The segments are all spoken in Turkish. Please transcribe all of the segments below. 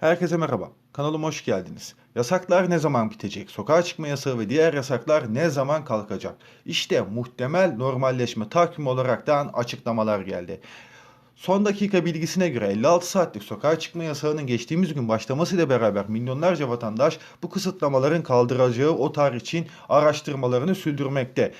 Herkese merhaba. Kanalıma hoş geldiniz. Yasaklar ne zaman bitecek? Sokağa çıkma yasağı ve diğer yasaklar ne zaman kalkacak? İşte muhtemel normalleşme takvimi olaraktan açıklamalar geldi. Son dakika bilgisine göre 56 saatlik sokağa çıkma yasağının geçtiğimiz gün başlamasıyla beraber milyonlarca vatandaş bu kısıtlamaların kaldıracağı o tarih için araştırmalarını sürdürmekte.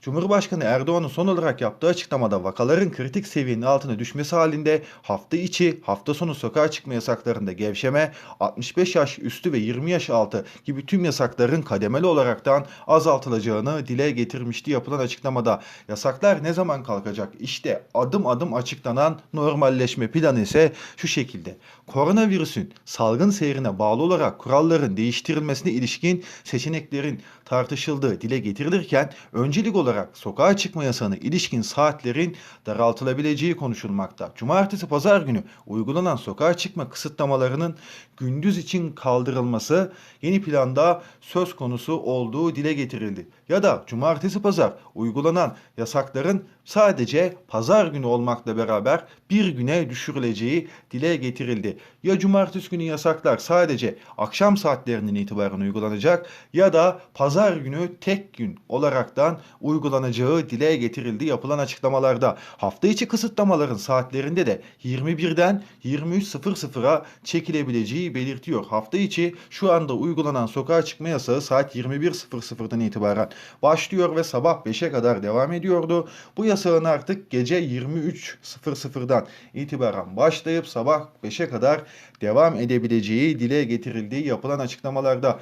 Cumhurbaşkanı Erdoğan'ın son olarak yaptığı açıklamada vakaların kritik seviyenin altına düşmesi halinde hafta içi, hafta sonu sokağa çıkma yasaklarında gevşeme, 65 yaş üstü ve 20 yaş altı gibi tüm yasakların kademeli olaraktan azaltılacağını dile getirmişti yapılan açıklamada. Yasaklar ne zaman kalkacak? İşte adım adım açıklanan normalleşme planı ise şu şekilde. Koronavirüsün salgın seyrine bağlı olarak kuralların değiştirilmesine ilişkin seçeneklerin tartışıldığı dile getirilirken öncelik olarak sokağa çıkma yasağına ilişkin saatlerin daraltılabileceği konuşulmakta. Cumartesi pazar günü uygulanan sokağa çıkma kısıtlamalarının gündüz için kaldırılması yeni planda söz konusu olduğu dile getirildi. Ya da cumartesi pazar uygulanan yasakların sadece pazar günü olmakla beraber bir güne düşürüleceği dile getirildi. Ya cumartesi günü yasaklar sadece akşam saatlerinden itibaren uygulanacak ya da pazar günü tek gün olaraktan uygulanacağı dile getirildi yapılan açıklamalarda. Hafta içi kısıtlamaların saatlerinde de 21'den 23.00'a çekilebileceği belirtiyor. Hafta içi şu anda uygulanan sokağa çıkma yasağı saat 21.00'dan itibaren başlıyor ve sabah 5'e kadar devam ediyordu. Bu yasağın artık gece 23.00'dan itibaren başlayıp sabah 5'e kadar devam edebileceği dile getirildiği yapılan açıklamalarda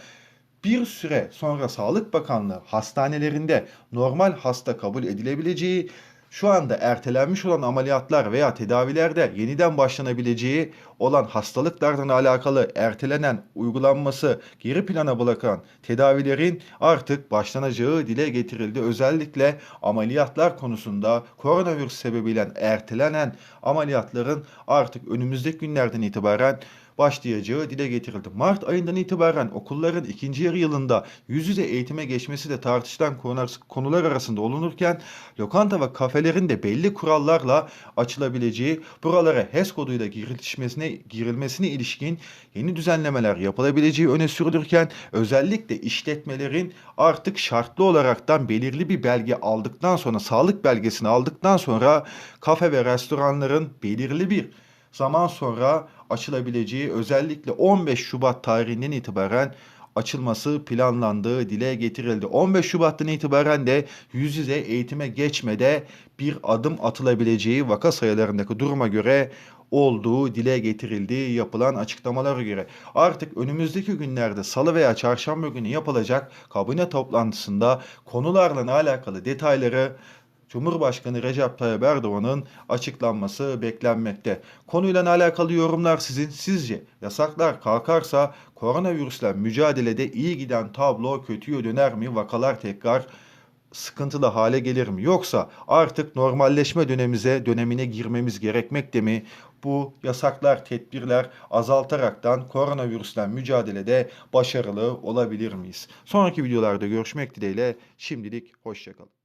bir süre sonra Sağlık Bakanlığı hastanelerinde normal hasta kabul edilebileceği, şu anda ertelenmiş olan ameliyatlar veya tedavilerde yeniden başlanabileceği olan hastalıklardan alakalı ertelenen uygulanması geri plana bırakan tedavilerin artık başlanacağı dile getirildi. Özellikle ameliyatlar konusunda koronavirüs sebebiyle ertelenen ameliyatların artık önümüzdeki günlerden itibaren başlayacağı dile getirildi. Mart ayından itibaren okulların ikinci yarı yılında yüz yüze eğitime geçmesi de tartışılan konular, arasında olunurken lokanta ve kafelerin de belli kurallarla açılabileceği buralara HES koduyla girilmesine, girilmesine ilişkin yeni düzenlemeler yapılabileceği öne sürülürken özellikle işletmelerin artık şartlı olaraktan belirli bir belge aldıktan sonra sağlık belgesini aldıktan sonra kafe ve restoranların belirli bir zaman sonra açılabileceği özellikle 15 Şubat tarihinden itibaren açılması planlandığı dile getirildi. 15 Şubat'tan itibaren de yüz yüze eğitime geçmede bir adım atılabileceği vaka sayılarındaki duruma göre olduğu dile getirildiği yapılan açıklamalara göre artık önümüzdeki günlerde salı veya çarşamba günü yapılacak kabine toplantısında konularla alakalı detayları Cumhurbaşkanı Recep Tayyip Erdoğan'ın açıklanması beklenmekte. Konuyla alakalı yorumlar sizin. Sizce yasaklar kalkarsa koronavirüsle mücadelede iyi giden tablo kötüye döner mi? Vakalar tekrar sıkıntılı hale gelir mi? Yoksa artık normalleşme dönemimize dönemine girmemiz gerekmekte mi? Bu yasaklar, tedbirler azaltaraktan koronavirüsle mücadelede başarılı olabilir miyiz? Sonraki videolarda görüşmek dileğiyle şimdilik hoşçakalın.